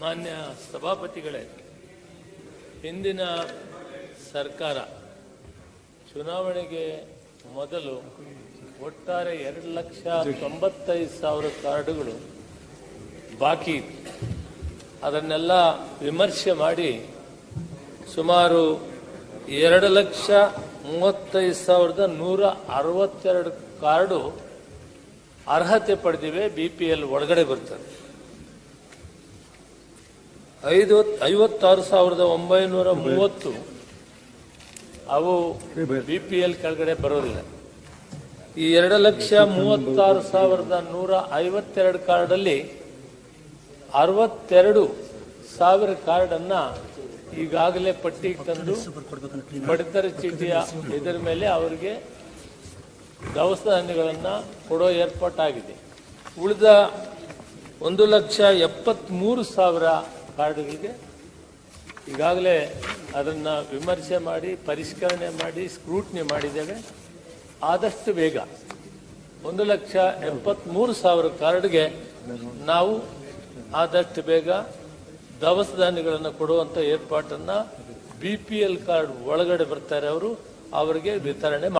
ಮಾನ್ಯ ಸಭಾಪತಿಗಳೇ, ಹಿಂದಿನ ಸರ್ಕಾರ ಚುನಾವಣೆಗೆ ಮೊದಲು ಒಟ್ಟಾರೆ ಎರಡು ಲಕ್ಷ ತೊಂಬತ್ತೈದು ಸಾವಿರ ಕಾರ್ಡುಗಳು ಬಾಕಿ ಇತ್ತು. ಅದನ್ನೆಲ್ಲ ವಿಮರ್ಶೆ ಮಾಡಿ ಸುಮಾರು ಎರಡು ಲಕ್ಷ ಮೂವತ್ತೈದು ಸಾವಿರದ ನೂರ ಅರವತ್ತೆರಡು ಕಾರ್ಡು ಅರ್ಹತೆ ಪಡೆದಿವೆ, ಬಿ ಪಿ ಎಲ್ ಒಳಗಡೆ ಬರ್ತದೆ. ಐದು, ಐವತ್ತಾರು ಸಾವಿರದ ಒಂಬೈನೂರ ಮೂವತ್ತು. ಅವು ಬಿ ಪಿ ಎಲ್ ಕೆಳಗಡೆ ಬರೋದಿಲ್ಲ. ಈ ಎರಡು ಲಕ್ಷ ಮೂವತ್ತಾರು ಸಾವಿರದ ನೂರ ಐವತ್ತೆರಡು ಕಾರ್ಡಲ್ಲಿ ಅರವತ್ತೆರಡು ಸಾವಿರ ಕಾರ್ಡನ್ನ ಈಗಾಗಲೇ ಪಟ್ಟಿಗೆ ತಂದು ಪಡಿತರ ಚೀಟಿಯ ಇದರ ಮೇಲೆ ಅವರಿಗೆ ದವಸ ಧಾನ್ಯಗಳನ್ನು ಕೊಡೋ ಏರ್ಪಾಟಾಗಿದೆ. ಉಳಿದ ಒಂದು ಲಕ್ಷ ಎಪ್ಪತ್ತ್ಮೂರು ಸಾವಿರ ಕಾರ್ಡ್ಗಳಿಗೆ ಈಗಾಗಲೇ ಅದನ್ನು ವಿಮರ್ಶೆ ಮಾಡಿ, ಪರಿಷ್ಕರಣೆ ಮಾಡಿ, ಸ್ಕ್ರೂಟ್ನಿ ಮಾಡಿದ್ದೇವೆ. ಆದಷ್ಟು ಬೇಗ ಒಂದು ಲಕ್ಷ ಎಪ್ಪತ್ತ್ಮೂರು ಸಾವಿರ ಕಾರ್ಡ್ಗೆ ನಾವು ಆದಷ್ಟು ಬೇಗ ದವಸ ಧಾನ್ಯಗಳನ್ನು ಕೊಡುವಂಥ ಏರ್ಪಾಟನ್ನು ಬಿ ಪಿ ಎಲ್ ಕಾರ್ಡ್ ಒಳಗಡೆ ಬರ್ತಾರೆ ಅವರು, ಅವರಿಗೆ ವಿತರಣೆ